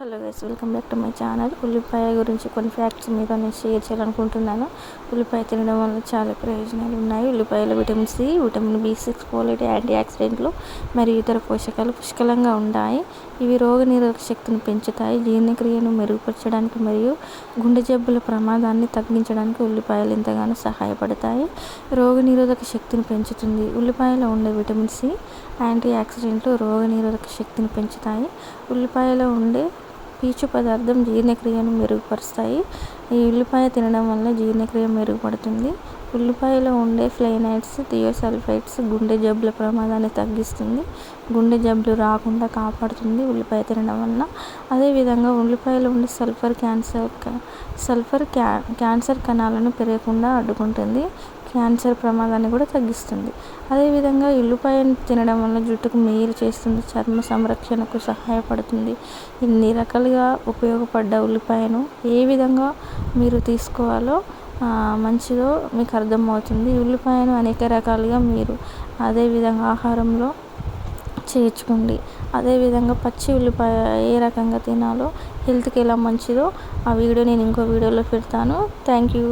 Hello guys welcome back to my channel ఉల్లిపాయ గురించి కొన్ని ఫ్యాక్ట్స్ మీతో నేను షేర్ చేయాలనుకుంటున్నాను. ఉల్లిపాయ తినడం వల్ల చాలా ప్రయోజనాలు ఉన్నాయి. ఉల్లిపాయలో vitamin C vitamin B six folate anti ఆక్సిడెంట్లు మరియు ఇతర పోషకాలు పుష్కలంగా ఉంటాయి. ఇవి రోగనిరోధక శక్తిని పెంచుతాయి. జీర్ణక్రియను మెరుగుపరచడానికి మరియు గుండె జబ్బుల ప్రమాదాన్ని తగ్గించడానికి ఉల్లిపాయలు ఎంతగానో సహాయపడతాయి. రోగనిరోధక శక్తిని పెంచుతుంది. ఉల్లిపాయలో ఉండే విటమిన్ సి యాంటీ ఆక్సిడెంట్లు రోగనిరోధక శక్తిని పెంచుతాయి. ఉల్లిపాయలో ఉండే పీచు పదార్థం జీర్ణక్రియను మెరుగుపరుస్తాయి. ఈ ఉల్లిపాయ తినడం వల్ల జీర్ణక్రియ మెరుగుపడుతుంది. ఉల్లిపాయలో ఉండే ఫ్లైనైడ్స్ థియోసల్ఫైట్స్ గుండె జబ్బుల ప్రమాదాన్ని తగ్గిస్తుంది. గుండె జబ్బులు రాకుండా కాపాడుతుంది ఉల్లిపాయ తినడం వల్ల. అదేవిధంగా ఉల్లిపాయలో ఉండే సల్ఫర్ క్యాన్సర్ సల్ఫర్ క్యా క్యాన్సర్ కణాలను పెరగకుండా అడ్డుకుంటుంది. క్యాన్సర్ ప్రమాదాన్ని కూడా తగ్గిస్తుంది. అదేవిధంగా ఉల్లిపాయను తినడం వల్ల జుట్టుకు మేలు చేస్తుంది. చర్మ సంరక్షణకు సహాయపడుతుంది. ఇన్ని రకాలుగా ఉపయోగపడ్డ ఉల్లిపాయను ఏ విధంగా మీరు తీసుకోవాలో మంచిదో మీకు అర్థమవుతుంది. ఉల్లిపాయను అనేక రకాలుగా మీరు అదేవిధంగా ఆహారంలో చేర్చుకోండి. అదేవిధంగా పచ్చి ఉల్లిపాయ ఏ రకంగా తినాలో హెల్త్కి ఎలా మంచిదో ఆ వీడియో నేను ఇంకో వీడియోలో పెడతాను. Thank you.